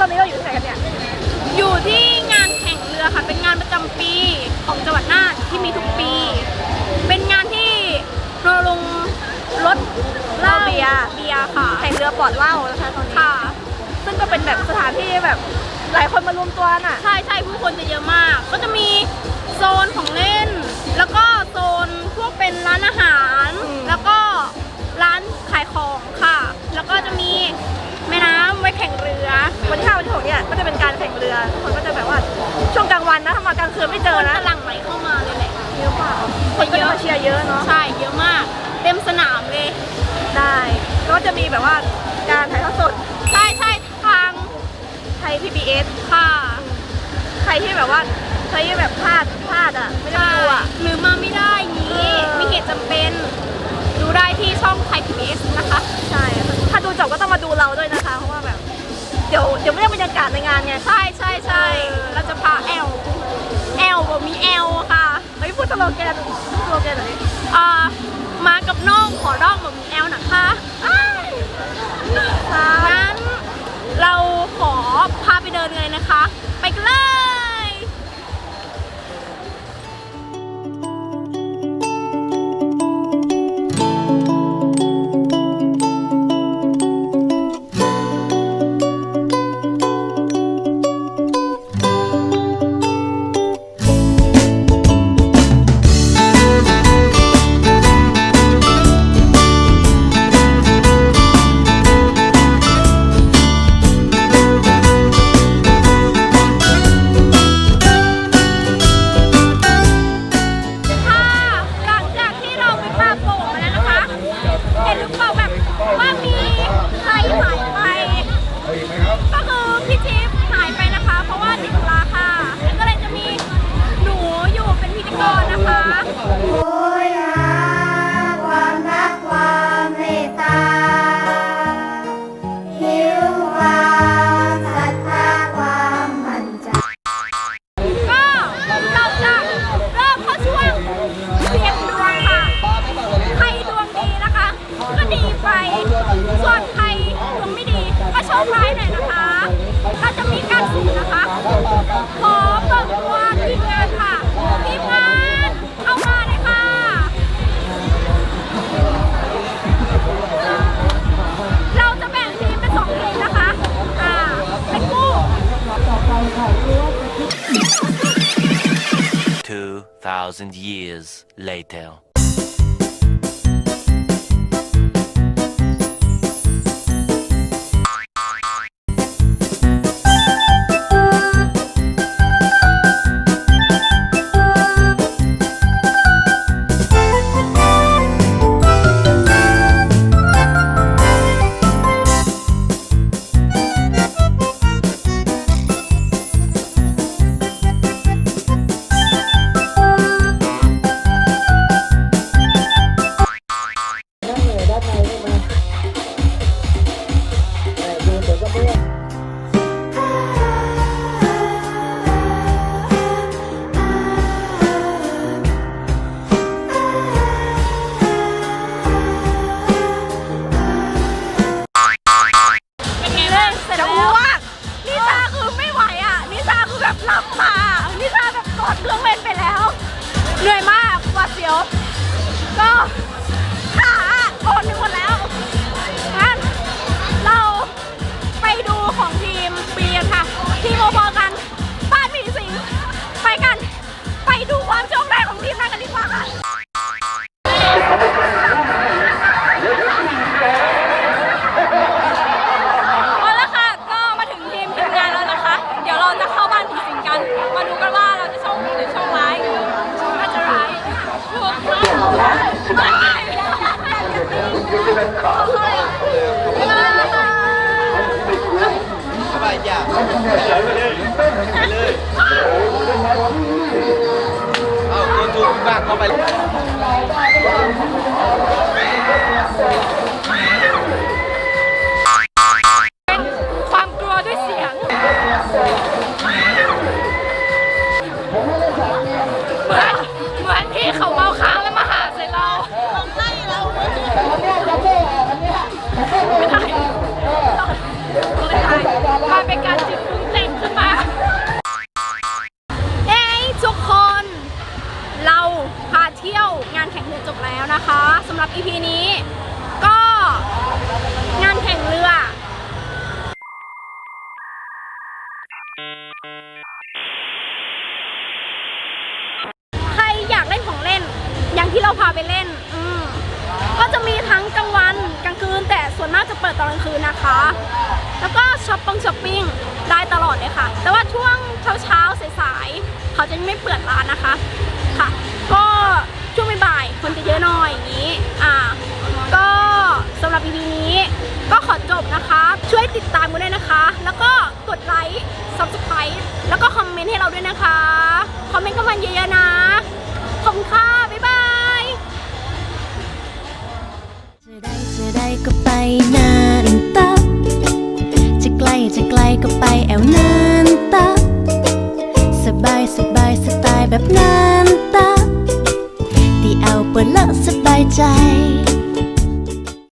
ตอนนี้เราอยู่ที่ไหนกันเนี่ย อยู่ที่งานแข่งเรือค่ะ เป็นงานประจำปีของจังหวัดน่านที่มีทุกปี เป็นงานที่รณรงค์ลดเหล้าเบียร์เบียร์ค่ะ แข่งเรือปลอดเหล้านะคะตอนนี้ ค่ะ ซึ่งก็เป็นแบบสถานที่แบบหลายคนมารวมตัวน่ะ ใช่ใช่ผู้คนจะเยอะมาก ก็จะมีโซนของเล่น แล้วก็โซนพวกเป็นร้านอาหาร อืม แล้วก็ร้านขายของค่ะ นะถ้ามากลางคืนไม่เจอนะกำลังไหลเข้ามาเลยแหละเยอะเปล่าคนก็จะมาเชียร์เยอะเนาะใช่เยอะมาก เต็มสนามเลย ได้ ก็จะมีแบบว่าการถ่ายทอดสดใช่ใช่ทางไทย PBS ค่ะ ใครที่แบบว่าใครที่แบบพลาดพลาดอะไม่ได้ดูอะหรือมาไม่ได้นี้เออมีเหตุจำเป็นดูได้ที่ช่องไทย PBS นะคะ ใช่ ถ้าดูจบก็ต้องมาดูเราด้วยนะคะ เพราะว่าแบบ เดี๋ยวเดี๋ยวไม่ได้บรรยากาศในงานไง ใช่ใช่ใช่เราจะพาแอล สโลแกนสโลแกนหน่อยดิอ่ามากับน้องขอร้องบ่มีแอลนะคะอ้ายค่ะงั้นเราขอพาไปเดินเลยนะคะ ไปกันเลย ขอเปิดตัวทีมงานค่ะทีมงานเข้ามาเลยค่ะ เราจะแบ่งทีมเป็นสองทีมนะคะ อ่า เป็นคู่ 2,000 years later. าก ร้ายไม่ายจ้ะไปเลยเอาตัวถูกบ้างเข้าไป ตอนกลางคืนนะคะ แล้วก็ช้อปปิ้งช้อปปิ้งได้ตลอดเลยค่ะ แต่ว่าช่วงเช้าเช้าๆสายๆเขาจะไม่เปิดร้านนะคะค่ะ ก็ช่วงบ่ายๆคนจะเยอะหน่อยอย่างนี้อ่าก็สำหรับ EP นี้ก็ขอจบนะคะ ช่วยติดตามกันด้วยนะคะ แล้วก็กดไลค์ subscribe แล้วก็คอมเมนต์ให้เราด้วยนะคะ คอมเมนต์กันมาเยอะๆนะขอบคุณค่ะ ก็ไปนานตับ จะไกลจะไกลก็ไปแอวนานตับ สบายสบายสไตล์แบบนานตับ ที่เอาเปิดละสบายใจ